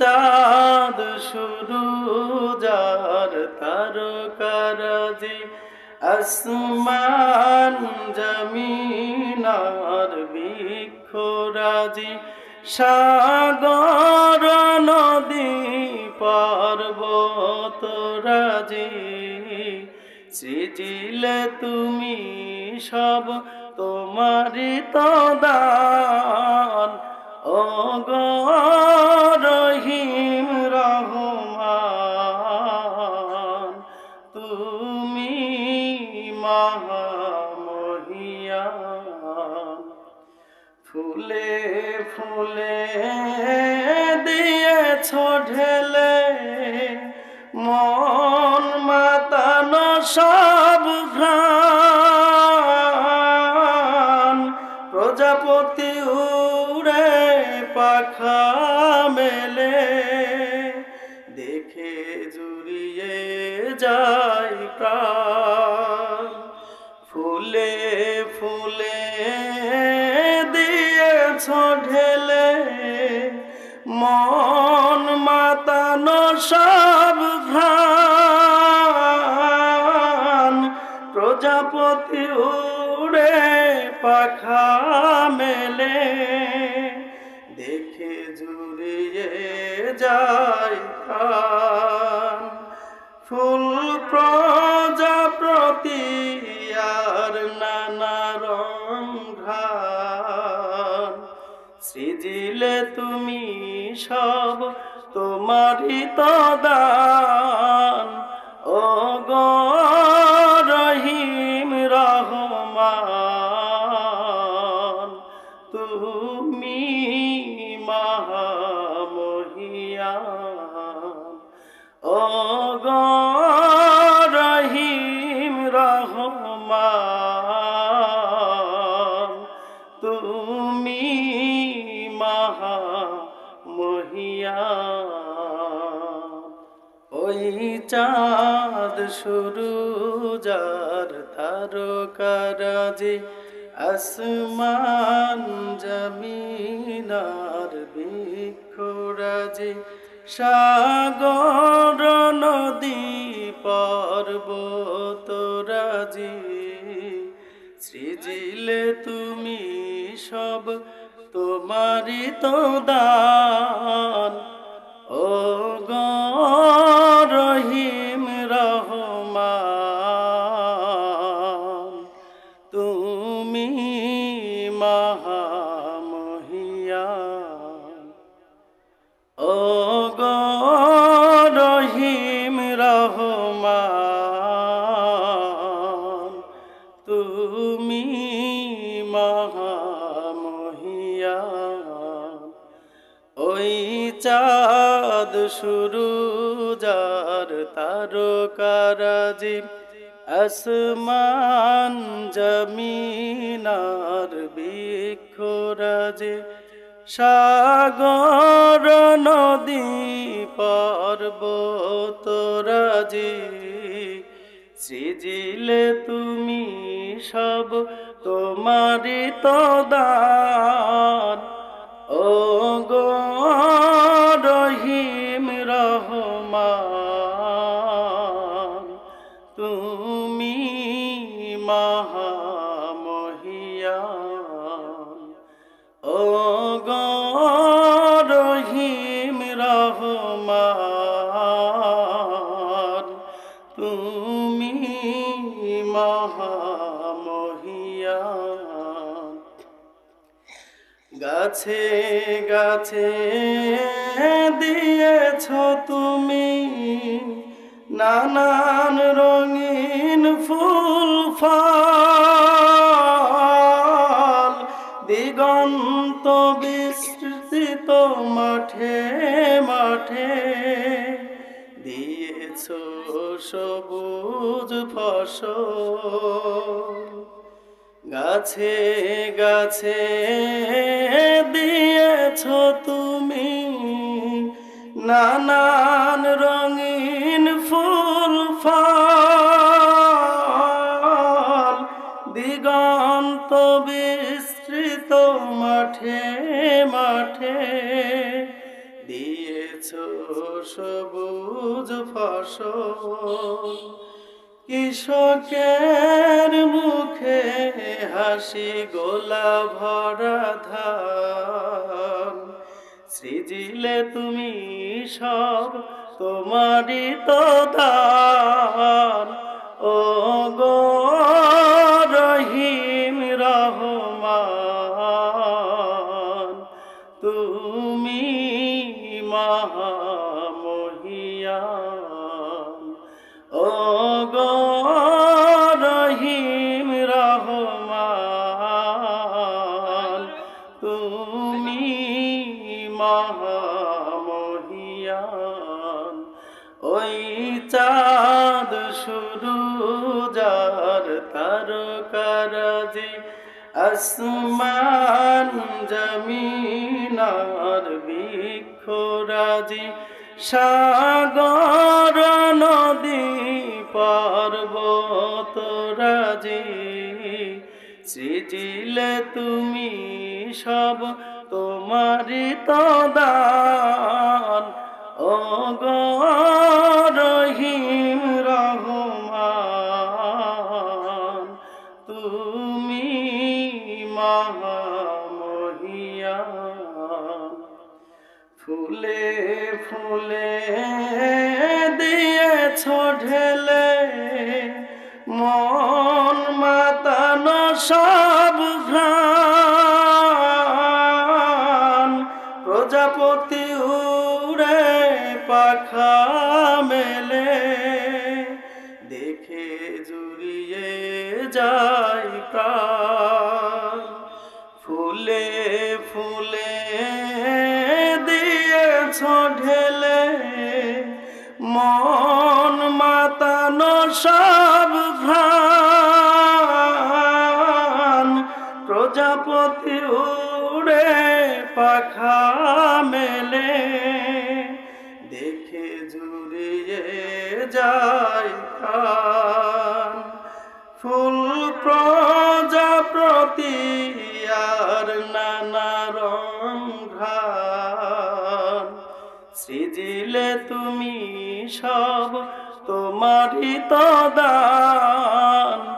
চাঁদ শুরু, যার তারকারাজি আসমান জমিনার বৃক্ষরাজি। সাগর, নদী পর্বত রাজি সৃজিলে তুমি সব, তোমারই তো দান। ও গো ফুলে ফুলে দিয়েছ ঢেলে। মন মাতানো সব ঘ্রাণ। সব ঘ্রাণ প্রজাপতি উড়ে পাখা মেলে। দেখে জুড়িয়ে যায় ফুল প্রজাপতি আর নানা রং ঘ্রাণ। সৃজিলে তুমি সব তোমারই তো দান ও গো রহিম রহমান তুমি মহামহিয়া ও গো ওই চাঁদ শুরু, যার তারকারাজি আসমান জমিনার বৃক্ষরাজি। সাগর নদী পর্বত রাজি সৃজিলে তুমি সব, তোমারই তো দান। ও গো শুরু যার তারকারাজি। আসমান জমিনার বৃক্ষরাজি। সাগর নদী পর্বত রাজি সৃজিলে তুমি সব তোমারই তো দান ও গো মহামহিয়ান ও গো রহিম রহমান তুমি মহামহিয়ান গাছে গাছে দিয়েছ তুমি নানান রঙিন ফুল ফল দিগন্ত বিস্তৃত মাঠে মাঠে। দিয়েছ সবুজ ফসল, গাছে গাছে দিয়েছ তুমি নানান রঙিন ফুল, ফল। কৃষকের মুখে হাসি গোলা ভরা ধান। সৃজিলে তুমি সব তোমারই তো দান। যার তারকারাজি আসমান জমিনার বৃক্ষরাজি সাগর নদী পর্বত রাজি। সৃজিলে তুমি সব তোমারই তো দান ও রহিম ফুলে দিয়েছ ঢেলে মন মাতানো সব ঘ্রাণ। প্রজাপতি উড়ে পাখা মেলে দেখে জুড়িয়ে যায় সব ঘ্রাণ প্রজাপতি উড়ে পাখা মেলে। দেখে জুড়িয়ে যায় ফুল প্রজাপতি আর নানা রং ঘ্রাণ। সৃজিলে তুমি সব তোমারই তো দান।